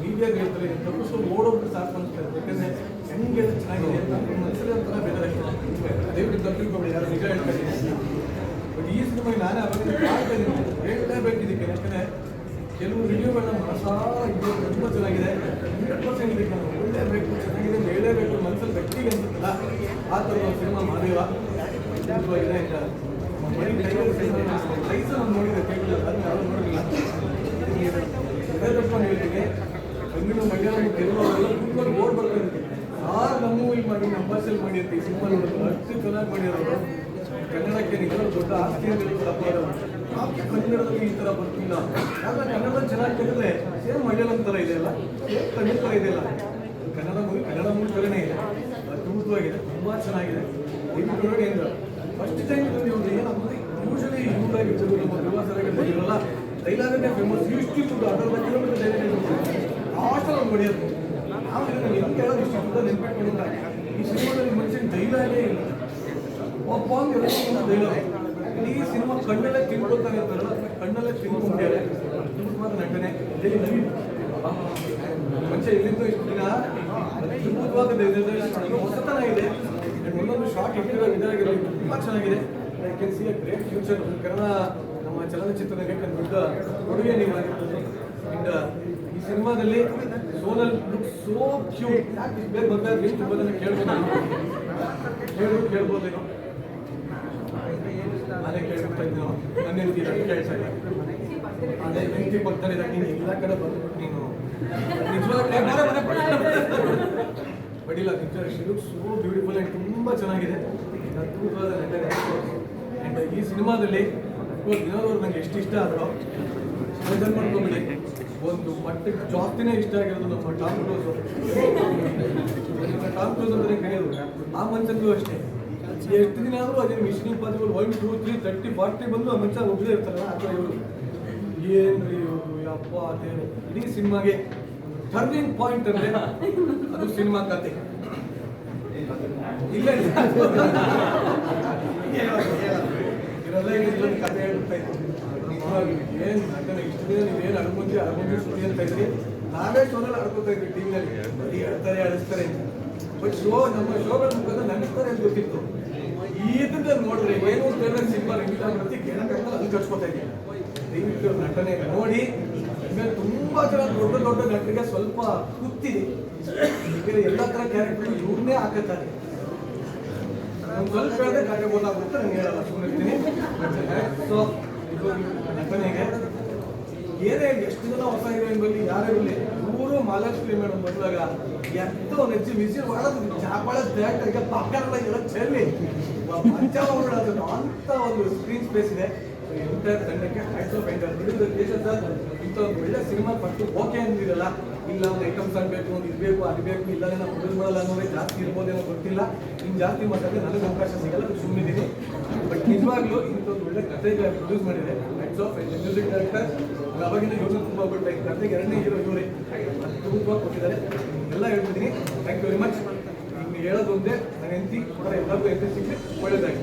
ಮೀಡಿಯಾದ ಹೇಳ್ತಾರೆ ತಪ್ಪಿಸೋ ಓಡೋಗ್ಬಿಟ್ಟು ಸಾಕು ಅನ್ಸ್ತಾರೆ ಯಾಕಂದ್ರೆ ಹೆಂಗೆ ಚೆನ್ನಾಗಿದೆ ಅಂತ ಮನಸ್ಸಲ್ಲಿ ಒಂಥರ ಬೇರೆ ದಯವಿಟ್ಟು ತಪ್ಪಿಕೊಂಡು ಯಾರು ನಿಜ ಹೇಳ್ತಾರೆ. ಬಟ್ ಈ ಸಿನಿಮಾಗೆ ನಾನೇ ಕಾಡ್ತಾ ಇದ್ದೀನಿ. ಹೇಳಲೇಬೇಕು ಇದಕ್ಕೆ ಯಾಕಂದ್ರೆ ಕೆಲವು ರಿವ್ಯೂಗಳನ್ನ ಮನಸಾರ ಇದು ತುಂಬ ಚೆನ್ನಾಗಿದೆ. ಹಂಡ್ರೆಡ್ ಪರ್ಸೆಂಟ್ ಇದಕ್ಕೆ ನಾನು ಒಳ್ಳೇಬೇಕು, ಚೆನ್ನಾಗಿದೆ ಅಂತ ಹೇಳಲೇಬೇಕು ಮನಸ್ಸಲ್ಲಿ ಬೆಟ್ಟಿ ಅನ್ಸುತ್ತಲ್ಲ. ಆ ಥರ ಸಿನಿಮಾ ಮಾಡಿಲ್ಲ ಅದ್ಭುತವಾಗಿದೆ ಅಂತ. ಮೈ ಟೈಗರ್ ಸಿನಿಮಾ ಟೈಸನ್ ಒಂದು ನೋಡಿದೆ ಕೇಳಿಲ್ಲ ಅದನ್ನ ಯಾರು ನೋಡಿಲ್ಲ ಇದೇ ತಪ್ಕೊಂಡು ಹೇಳ್ತೀನಿ ಬೆಂಗಳೂರು ಮಂಡ್ಯ ಕೆಲವರು ಕೂತ್ಕೊಂಡು ಓಡ್ ಬರ್ತಾರೆ ಆ ನಮ್ಮ ಮೂವಿ ಮಾಡಿ ನಮ್ಮ ಅಲ್ಲಿ ಮಾಡಿ ಅಂತ ಸಿನಿಮಾ ನೋಡೋದು ಅಷ್ಟು ಚೆನ್ನಾಗಿ ಮಾಡಿರೋದು ಕನ್ನಡಕ್ಕೆ ನಿಜವಾದ ದೊಡ್ಡ ಆಸ್ತಿ ಹೇಳೋದು ಯಾಕೆ ಕನ್ನಡದಲ್ಲಿ ಈ ಥರ ಬರ್ತಿಲ್ಲ. ಯಾಕಂದ್ರೆ ಕನ್ನಡ ಚೆನ್ನಾಗಿ ತೆಗೆದ್ರೆ ಸೇಮ್ ಮಲಯಾಳಂ ಥರ ಇದೆ ಅಲ್ಲ? ಸೇಮ್ ತಮಿಳ್ ಥರ ಇದೆ ಅಲ್ಲ? ಕನ್ನಡ ಮೂವಿ ಕನ್ನಡ ಮೂವಿ ಥರನೇ ಇದೆ ಅದ್ಭುತವಾಗಿದೆ. ತುಂಬ ಚೆನ್ನಾಗಿದೆ. ಇದು ನೋಡಿ ಅಂದ್ರೆ ಫಸ್ಟ್ ಟೈಮ್ ಒಂದು ಏನಂದ್ರೆ ಯೂಶಲಿ ಇವರಾಗಿರ್ಬೋದು ನಮ್ಮ ಪ್ರವಾಸರಾಗಿರ್ಬೋದಿರಲ್ಲ ಡೈಲಾಗನ್ನೇ ಫೇಮಸ್ ಇಷ್ಟು ಫುಡ್ ಅದರ ಕಿಲೋಮೀಟರ್ ಡೈಲಾಗ್ ಒಂದು ಹೊಡೆಯೋದು ನಾವು ಇದನ್ನು ಹೆಂಗೆ ಹೇಳೋದು ಇಷ್ಟು ದುಡ್ಡು ನೆನ್ಪಿಟ್ಕೊಂಡಿಲ್ಲ ಈ ಸಿನಿಮಾದಲ್ಲಿ ಮನುಷ್ಯನ ಡೈಲಾಗೇ ಇಲ್ಲ ಒಬ್ಬ ಒಂದು ಡೈಲಾಗ್ ಇಡೀ ಸಿನಿಮಾ ಕಣ್ಣಲ್ಲೇ ತಿನ್ಕೊಳ್ತಾನೆ ಅಂತಾರಲ್ಲ ಕಣ್ಣಲ್ಲೇ ತಿನ್ಕೊಂಡ್ಯಾರೆ. ಸುಮಾರು ನಟನೆ. ಮನುಷ್ಯ ಇಲ್ಲಿಂದ ಇಷ್ಟು ದಿನ ಅದ್ಭುತವಾದ ಹೊಸತನ ಇದೆ. ಒಂದೊಂದು ಶಾರ್ಟ್ ಇಟ್ಟಿರೋ ಇದಾಗಿದೆ. ತುಂಬ ಚೆನ್ನಾಗಿದೆ. I can see a great future Kannada, ನಮ್ಮ ಚಲನಚಿತ್ರದ ದೊಡ್ಡ ಕೊಡುಗೆ ನೀವು ಆಗಿರ್ಬೋದು ಅಂಡ್ ಈ ಸಿನಿಮಾದಲ್ಲಿ ಸೋನಲ್ ಲುಕ್ ಸೋ ಕ್ಯೂಟ್. ಬೇರೆ ಬಂದಾಗ ಎಷ್ಟು ಬಂದ ಕೇಳ್ಬೋದು, ಕೇಳ್ಬೋದೇನೋ. ನಾನೇ ಕೇಳ್ಬಿಡ್ತಾ ಇದ್ದೀನಿ. ನನ್ನ ಕೇಳ್ತಾ ಇಲ್ಲ. ಅದೇ ಹೆಂಡತಿ ಬರ್ತಾರೆ ನೀನು ಎಲ್ಲ ಕಡೆ ಬಂದ್ಬಿಟ್ಟು ನೀನು ನಿಜವಾಗ್ಲೂ ಬಡಿಲ್ಲ. ನಿಜ ಲುಕ್ ಸೋ ಬ್ಯೂಟಿಫುಲ್ ಆ್ಯಂಡ್ ತುಂಬ ಚೆನ್ನಾಗಿದೆ. ನಟನೆ ಆ್ಯಂಡ್ ಈ ಸಿನಿಮಾದಲ್ಲಿ ಅಫ್ಕೋರ್ಸ್ ವಿನೋದವ್ರು ನಂಗೆ ಎಷ್ಟು ಇಷ್ಟ ಆದರೂ ಯೋಚನೆ ಮಾಡ್ಕೊಂಬಿಡಿ. ಒಂದು ಮಟ್ಟಕ್ಕೆ ಜಾಸ್ತಿನೇ ಇಷ್ಟ ಆಗಿರೋದು ನಮ್ಮ ಟಾಪ್ ಕ್ಲೋಸು ಟಾಪ್ ಕ್ಲೋಸ್ ಅಂದರೆ ಕರೆಯೋದು ಆ ಮನುಷ್ಯನಿಗೂ ಅಷ್ಟೇ. ಎಷ್ಟು ದಿನ ಆದರೂ ಅದೇ mission impossible one two three thirty forty ಬಂದು ಆ ಮನುಷ್ಯ ಒಬ್ಬರೇ ಇರ್ತಾರಲ್ಲ, ಆ ಥರ ಇವರು. ಏನ್ರಿ ಇವರು, ಯಪ್ಪ, ಅದೇ ಇಡೀ ಸಿನಿಮಾಗೆ ಟರ್ನಿಂಗ್ ಪಾಯಿಂಟ್ ಅಂದ್ರೆ ಅದು ಸಿನಿಮಾ ಕತೆ. ಇಲ್ಲ. ಇರಲ್ಲ ಇಲ್ಲೊಂದು ಕತೆ ಹೇಳ್ತಾ ಏನು ಏನ್ ನಟನೆ, ಇಷ್ಟು ದಿನ ನೀವೇನು ಅಡ್ಕೊಂತಿ ಅಡ್ಕೊಂತಿ ಸುದ್ದಿ ಅಂತ ಇದ್ರಿ? ನಾವೇ ಶೋನಲ್ಲಿ ಅಡ್ಕೋತಾ ಇದ್ವಿ ಟಿವಿನಲ್ಲಿ ಬರೀ ಅಡ್ತಾರೆ ಅಡಿಸ್ತಾರೆ ಬಟ್ ಶೋ ನಮ್ಮ ಶೋಗಳ ಮುಖಾಂತರ ನನಗೆ ಗೊತ್ತಿತ್ತು ಇದನ್ನ ನೋಡ್ರಿ ಏನು ಅಂತ ಹೇಳಿದ್ರೆ ನಟನೆ ನೋಡಿ ಆಮೇಲೆ ತುಂಬಾ ಜನ ದೊಡ್ಡ ದೊಡ್ಡ ನಟರಿಗೆ ಸ್ವಲ್ಪ ಕುತ್ತಿದೆ ಎಲ್ಲ ತರ ಕ್ಯಾರೆಕ್ಟರ್ ಇವ್ರನ್ನೇ ಹಾಕುತ್ತಾರೆ. ಸ್ವಲ್ಪ ಹೇಳಿದ್ರೆ ಕಾರ್ಯ ಗೊತ್ತಾಗುತ್ತೆ ನಾನು ಹೇಳಲ್ಲ ಸುಮ್ಮನೆ ಸೊ ಇದು ನಟನೆಗೆ ಏನೇ ಎಷ್ಟು ಜನ ಹೊಸ ಹೀರೋಯಿನ್ ಬರಲಿ ಯಾರೇ ಇರಲಿ ಊರು ಮಹಾಲಕ್ಷ್ಮಿ ಮೇಡಮ್ ಬಂದಾಗ ಎದ್ದು ನೆಚ್ಚು ವಿಜಿ ಮಾಡೋದು ಚಾಪಾಳ ಥಿಯೇಟರ್ಗೆ ಪಕ್ಕದಲ್ಲ ಎಲ್ಲ ಚೆಲ್ಲಿ. ಓಡಾಡೋದು ಅಂತ ಒಂದು ಸ್ಕ್ರೀನ್ ಸ್ಪೇಸ್ ಇದೆ. ಎಂಟರ್ ತಂಡಕ್ಕೆ ಹ್ಯಾಟ್ಸ್ ಆಫ್ ಎಂಟರ್ ಇದು ದೇಶ ಸರ್? ಇಂಥ ಒಳ್ಳೆ ಸಿನಿಮಾ ಪಟ್ಟು ಓಕೆ ಅಂದಿರಲ್ಲ. ಇಲ್ಲ, ಒಂದು ಐಟಮ್ಸ್ ಆಗಬೇಕು, ಒಂದು ಇರಬೇಕು ಅದು ಇಲ್ಲ ನಾವು ಮೊದಲು ಮಾಡಲ್ಲ ಅನ್ನೋದೇ ಜಾಸ್ತಿ ಇರ್ಬೋದೇನೋ ಗೊತ್ತಿಲ್ಲ. ಇನ್ನು ಜಾಸ್ತಿ ಮಾತಾಡಿದ್ರೆ ನನಗೆ ಅವಕಾಶ ಸಿಗಲ್ಲ ಸುಮ್ಮನಿದ್ದೀನಿ ಬಟ್ ನಿಜವಾಗ್ಲೂ ಇಂಥ ಒಂದು ಒಳ್ಳೆ ಕಥೆಗೆ ಪ್ರೊಡ್ಯೂಸ್ ಮಾಡಿದೆ. ಹ್ಯಾಟ್ಸ್ ಆಫ್ ಮ್ಯೂಸಿಕ್ ಡೈರೆಕ್ಟರ್ ಅವಾಗಿಂದ ಇವ್ರನ್ನ ತುಂಬ ಬಿಟ್ಟು ಕಥೆಗೆ ಎರಡನೇ ಹೀರೋ ಇವರೇ ತುಂಬ ಕೊಟ್ಟಿದ್ದಾರೆ. ಎಲ್ಲ ಹೇಳ್ತಿದ್ದೀನಿ ಥ್ಯಾಂಕ್ ಯು ವೆರಿ ಮಚ್ ನಿಮ್ಗೆ ಹೇಳೋದು ಒಂದೇ, ನನ್ನ ಹೆಂಡತಿ ಕೂಡ ಎಲ್ಲರಿಗೂ ಹೆಂಡತಿ ಸಿಕ್ಕಿ ಒಳ್ಳೇದಾಗಿ